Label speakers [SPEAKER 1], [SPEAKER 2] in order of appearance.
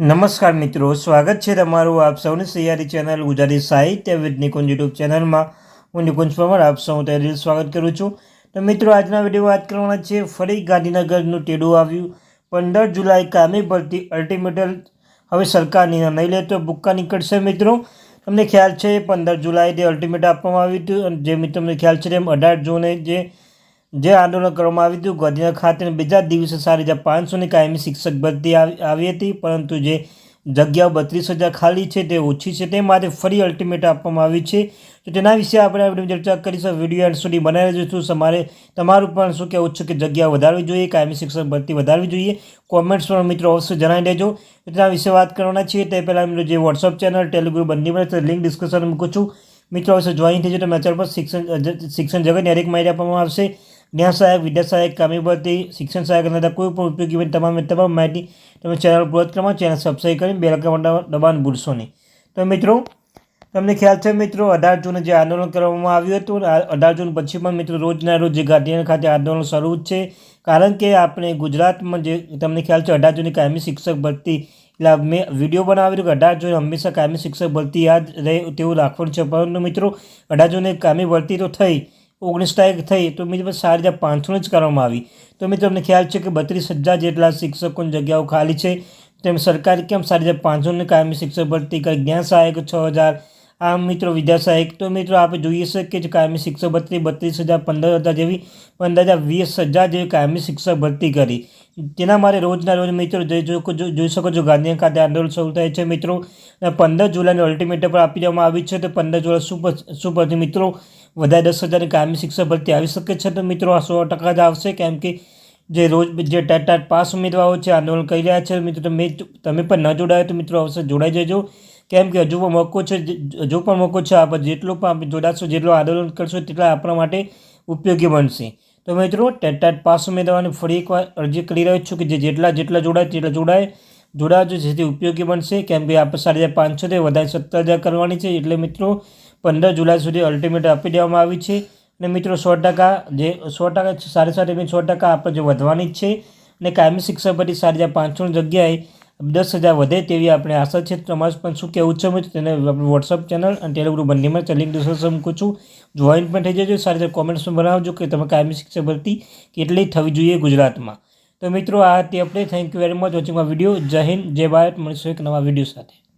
[SPEAKER 1] નમસ્કાર મિત્રો, સ્વાગત છે તમારું આપ સૌની સૈયારી ચેનલ ગુજરાતી સાહિત્ય વિદ નિકુંજ યુટ્યુબ ચેનલમાં. હું નિકુંજ પરમાર, આપ સૌ તહેરીલ સ્વાગત કરું છું. તો મિત્રો, આજના વીડિયો વાત કરવાના છે, ફરી ગાંધીનગરનું ટેડું આવ્યું. પંદર જુલાઈ કામી ભરતી અલ્ટિમેટલ હવે સરકારની નિર્ણય લે તો બુક્કા નીકળશે મિત્રો. તમને ખ્યાલ છે, પંદર જુલાઈ જે અલ્ટિમેટ આપવામાં આવ્યું હતું અને જે તમને ખ્યાલ છે તેમ અઢાર જૂને જે જે આંદોલન કરવામાં આવ્યું હતું, ગાંધીનગર ખાતે બીજા દિવસે સારી હજાર પાંચસોની કાયમી શિક્ષક ભરતી આવી હતી, પરંતુ જે જગ્યાઓ બત્રીસ હજાર ખાલી છે તે ઓછી છે, તે માટે ફરી અલ્ટિમેટ આપવામાં આવી છે. તો તેના વિશે આપણે આ ચર્ચા કરીશું, વીડિયો એન્ડ સુધી બનાવી દઈશું તમારે, તમારું પણ શું કહેવું છે કે જગ્યા વધારવી જોઈએ, કાયમી શિક્ષક ભરતી વધારવી જોઈએ? કોમેન્ટ્સમાં મિત્રો અવશ્ય જણાવી દેજો. તો તેના વિશે વાત કરવાના છીએ, તે પહેલાં મિત્રો જે વોટ્સઅપ ચેનલ ટેલિગ્રુપ બંને લિંક ડિસ્કશન મૂકું છું. મિત્રો, અવશ્ય જોઈન થઈ જાય તમે ચેનલ પર શિક્ષણ શિક્ષણ જગતની હરેક માહિતી આપવામાં આવશે. ન્યાય સહાયક, વિદ્યા સહાયક કામી ભરતી, શિક્ષણ સહાયક અને કોઈ પણ ઉપયોગી બની તમામ તમામ માહિતી તમે ચેનલ ગ્રોથ કરવા ચેનલ સબસ્ક્રાઈબ કરીને બેલ લખવા દબાણ ભૂલશો નહીં. તો મિત્રો, તમને ખ્યાલ છે મિત્રો, અઢાર જૂને જે આંદોલન કરવામાં આવ્યું હતું અઢાર જૂન પછી પણ મિત્રો રોજના રોજ જે ગાંધીનગર ખાતે આંદોલન શરૂ છે. કારણ કે આપણે ગુજરાતમાં જે તમને ખ્યાલ છે, અઢાર જૂની કાયમી શિક્ષક ભરતી એટલે મેં વીડિયો બનાવ્યો કે અઢાર જૂન હંમેશા કાયમી શિક્ષક ભરતી યાદ રહે તેવું રાખવાનું છે. પરંતુ મિત્રો, અઢાર જૂને કાયમી ભરતી તો થઈ ઓગણીસ તારીખ થઈ. તો મિત્રો સારી હજાર પાંચસોની જ કરવામાં આવી. તો મિત્રો, તમને ખ્યાલ છે કે બત્રીસ હજાર જેટલા શિક્ષકોની જગ્યાઓ ખાલી છે. તેમ સરકારે કેમ સારી હજાર પાંચસોની કાયમી શિક્ષક ભરતી કરી? જ્ઞાન સહાયક છ હજાર આમ મિત્રો વિદ્યા સહાયક, તો મિત્રો આપણે જોઈએ શકીએ જે કાયમી શિક્ષક ભરતી બત્રીસ હજાર પંદર હજાર જેવી પંદર હજાર વીસ હજાર જેવી કાયમી શિક્ષક ભરતી કરી. તેના માટે રોજના રોજ મિત્રો જોઈ શકો છો, ગાંધીનગર ખાતે આંદોલન શરૂ થાય છે મિત્રો. પંદર જુલાઈનું અલ્ટિમેટમ પર આપી દેવામાં આવી છે. તો પંદર જુલાઈ શું શું પછી મિત્રો વધારે દસ હજારની કાયમી શિક્ષક ભરતી આવી શકે છે. તો મિત્રો આ સો ટકા જ આવશે, કેમ કે જે રોજ જે ટાટ ટાટ પાસ ઉમેદવારો છે, આંદોલન કરી રહ્યા છે. મિત્રો તમે તમે પણ ન જોડાયો તો મિત્રો અવશ્ય જોડાઈ જજો. કેમ કે હજુ પણ મોકો છે હજુ પણ મોકો છે આપણે જેટલું પણ આપણે જોડાશો, જેટલું આંદોલન કરશો, તેટલા આપણા માટે ઉપયોગી બનશે. તો મિત્રો, ટેટ ટાટ પાસ ઉમેદવારની ફરી એકવાર અરજી કરી રહ્યો છું કે જે જેટલા જેટલા જોડાય, તેટલા જોડાય. જોડાજો, જેથી ઉપયોગી બનશે. કેમ કે આપણે સાડી હજાર પાંચસોથી વધારે સત્તર હજાર કરવાની છે, એટલે મિત્રો, પંદર જુલાઈ સુધી અલ્ટિમેટ આપી દેવામાં આવી છે. અને મિત્રો, સો ટકા જે, સો ટકા, સાડી સારી સો ટકા આપણે જે વધવાની જ છે. અને કાયમી શિક્ષક પછી સાડી હજાર પાંચસોની જગ્યાએ દસ હજાર વધે તેવી આપણે આશા છે. તમારું પણ શું કહેવું છે મિત્રો? તેને આપણે વોટ્સઅપ ચેનલ અને ટેલિગ્રુપ બંનેમાં લિંક ડિસ્ક્રિપ્શન મૂકું છું. જોઈન પણ થઈ જજો. સારી રીતે કોમેન્ટ્સમાં બનાવજો કે તમે કાયમી શિક્ષક ભરતી કેટલી થવી જોઈએ ગુજરાતમાં. તો મિત્રો, આ હતી આપણે thank you very much watching video Jai Hind, Jai Bharat. મળીશું એક નવા વીડિયો સાથે.